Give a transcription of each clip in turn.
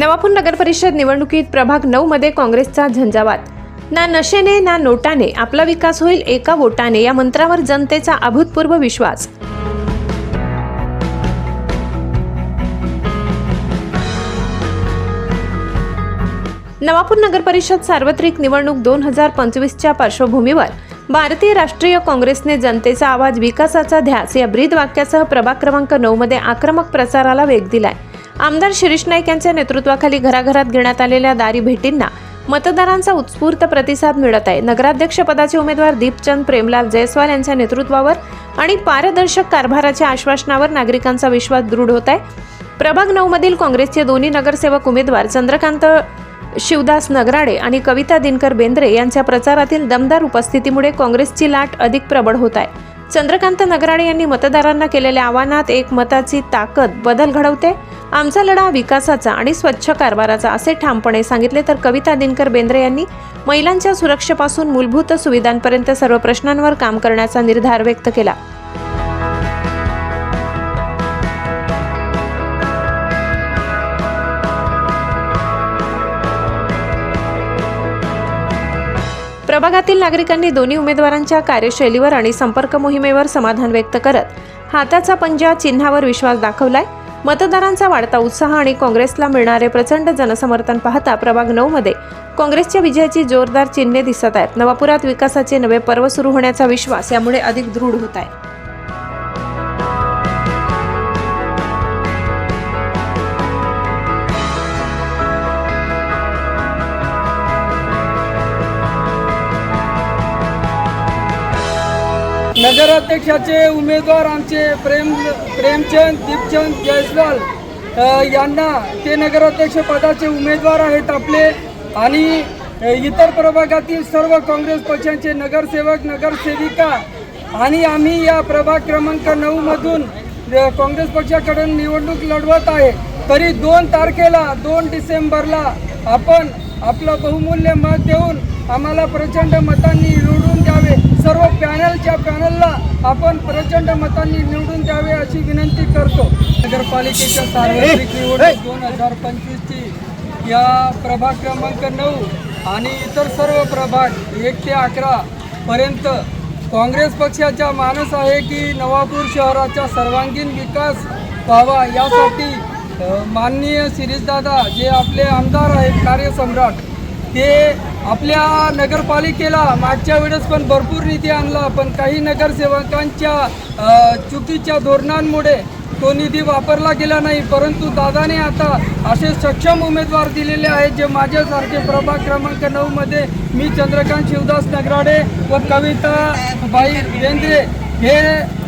नवापूर नगर परिषद निवडणुकीत प्रभाग नऊ मध्ये काँग्रेसचा झंझावात. ना नशेने ना नोटाने आपला विकास होईल एका वोटाने या मंत्रावर जनतेचा अभूतपूर्व विश्वास. नवापूर नगर परिषद सार्वत्रिक निवडणूक दोन हजार पंचवीसच्या पार्श्वभूमीवर भारतीय राष्ट्रीय काँग्रेसने जनतेचा आवाज विकासाचा ध्यास या ब्रीद वाक्यासह प्रभाग क्रमांक नऊ मध्ये आक्रमक प्रचाराला वेग दिलाय. आमदार शिरीष नाईक यांच्या नेतृत्वाखाली घराघरात घेण्यात आलेल्या दारी भेटींना मतदारांचा उत्स्फूर्त प्रतिसाद मिळत आहे. नगराध्यक्ष पदाचे उमेदवार दीपचंद प्रेमलाल जयस्वाल यांच्या नेतृत्वावर आणि पारदर्शक कारभाराच्या आश्वासनावर नागरिकांचा विश्वास दृढ होत आहे. प्रभाग नऊ मधील काँग्रेसचे दोन्ही नगरसेवक उमेदवार चंद्रकांत शिवदास नगराडे आणि कविता दिनकर बेंद्रे यांच्या प्रचारातील दमदार उपस्थितीमुळे काँग्रेसची लाट अधिक प्रबळ होत आहे. चंद्रकांत नगराडे यांनी मतदारांना केलेल्या आव्हानात एक मताची ताकद बदल घडवते. आमचा लढा विकासाचा आणि स्वच्छ कारभाराचा असे ठामपणे सांगितले तर कविता दिनकर बेंद्रे यांनी महिलांच्या सुरक्षेपासून मूलभूत सुविधांपर्यंत सर्व प्रश्नांवर काम करण्याचा निर्धार व्यक्त केला. प्रभागातील नागरिकांनी दोन्ही उमेदवारांच्या कार्यशैलीवर आणि संपर्क मोहिमेवर समाधान व्यक्त करत हाताचा पंजा चिन्हावर विश्वास दाखवलाय. मतदारांचा वाढता उत्साह आणि काँग्रेसला मिळणारे प्रचंड जनसमर्थन पाहता प्रभाग नऊ मध्ये काँग्रेसच्या विजयाची जोरदार चिन्हे दिसत आहेत. नवापुरात विकासाचे नवे पर्व सुरू होण्याचा विश्वास यामुळे अधिक दृढ होत आहे. नगराध्यक्षाचे उमेदवार आमचे प्रेम प्रेमचंद दीपचंद जयस्वाल यांना ते नगराध्यक्ष पदाचे उमेदवार आहेत आपले आणि इतर प्रभागातील सर्व काँग्रेस पक्षांचे नगरसेवक नगरसेविका आणि आम्ही या प्रभाग क्रमांक नऊमधून काँग्रेस पक्षाकडून निवडणूक लढवत आहे. तरी दोन तारखेला दोन डिसेंबरला आपण आपलं बहुमूल्य मत देऊन आम्हाला प्रचंड मतांनी निवडून द्यावे. सर्व पॅनलच्या पॅनलला आपण प्रचंड मतांनी निवडून द्यावे अशी विनंती करतो. नगरपालिकेच्या सार्वत्रिक निवडणूक दोन हजार पंचवीसची या प्रभाग क्रमांक नऊ आणि इतर सर्व प्रभाग एक ते अकरा पर्यंत काँग्रेस पक्षाचा मानस आहे की नवापूर शहराचा सर्वांगीण विकास व्हावा यासाठी माननीय शिरीषदादा जे आपले आमदार आहेत कार्यसम्राट ते आपल्या नगरपालिकेला मागच्या वेळेस पण भरपूर निधी आणला पण काही नगरसेवकांच्या चुकीच्या धोरणांमुळे तो निधी वापरला गेला नाही. परंतु दादाने आता असे सक्षम उमेदवार दिलेले आहेत जे माझ्यासारखे प्रभाग क्रमांक नऊमध्ये मी चंद्रकांत शिवदास नगराडे व कविता बाई बेंद्रे हे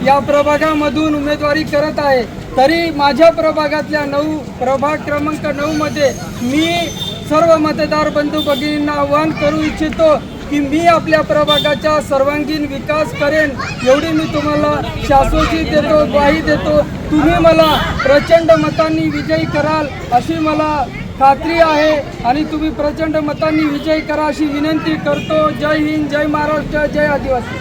या प्रभागामधून उमेदवारी करत आहे. तरी माझ्या प्रभागातल्या नऊ प्रभाग क्रमांक नऊमध्ये मी सर्व मतदार बंधू भगिनींना आवाहन करू इच्छितो की मी आपल्या प्रभागाचा सर्वांगीण विकास करेन. एवढी मी तुम्हाला शाश्वती देतो ग्वाही देतो. तुम्ही मला प्रचंड मतांनी विजयी कराल अशी मला खात्री आहे आणि तुम्ही प्रचंड मतांनी विजयी करा अशी विनंती करतो. जय हिंद जय महाराष्ट्र जय आदिवासी.